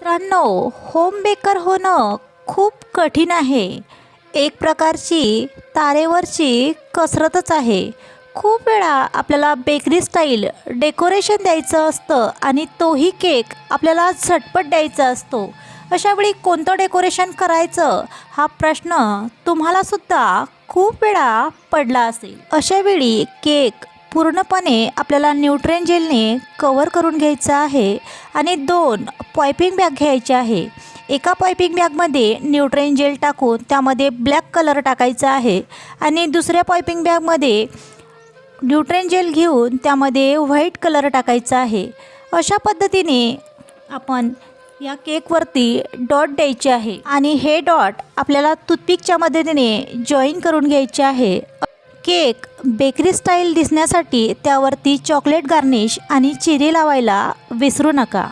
मित्रांनो home baker होणं खूप कठीण आहे. एक प्रकारची तारेवरची कसरतच आहे. खूप वेळा आपल्याला बेकरी स्टाईल डेकोरेशन द्यायचं असतं आणि तोही केक आपल्याला झटपट द्यायचा असतो. अशावेळी कोणतं डेकोरेशन करायचं हा प्रश्न तुम्हालासुद्धा खूप वेळा पडला असेल. अशावेळी केक पूर्णपणे आपल्याला न्यूट्रेन जेलने कवर करून घ्यायचं आहे आणि दोन पॉयपिंग बॅग घ्यायचे आहे. एका पॉयपिंग बॅगमध्ये न्यूट्रेन जेल टाकून त्यामध्ये ब्लॅक कलर टाकायचा आहे आणि दुसऱ्या पॉयपिंग बॅगमध्ये न्यूट्रेन जेल घेऊन त्यामध्ये व्हाईट कलर टाकायचा आहे. अशा पद्धतीने आपण या केकवरती डॉट द्यायचे आहे आणि हे डॉट आपल्याला टूथपिकच्या मदतीने जॉईन करून घ्यायचे आहे. केक बेकरी स्टाईल दिसण्यासाठी त्यावरती चॉकलेट गार्निश आणि चिरी लावायला विसरू नका.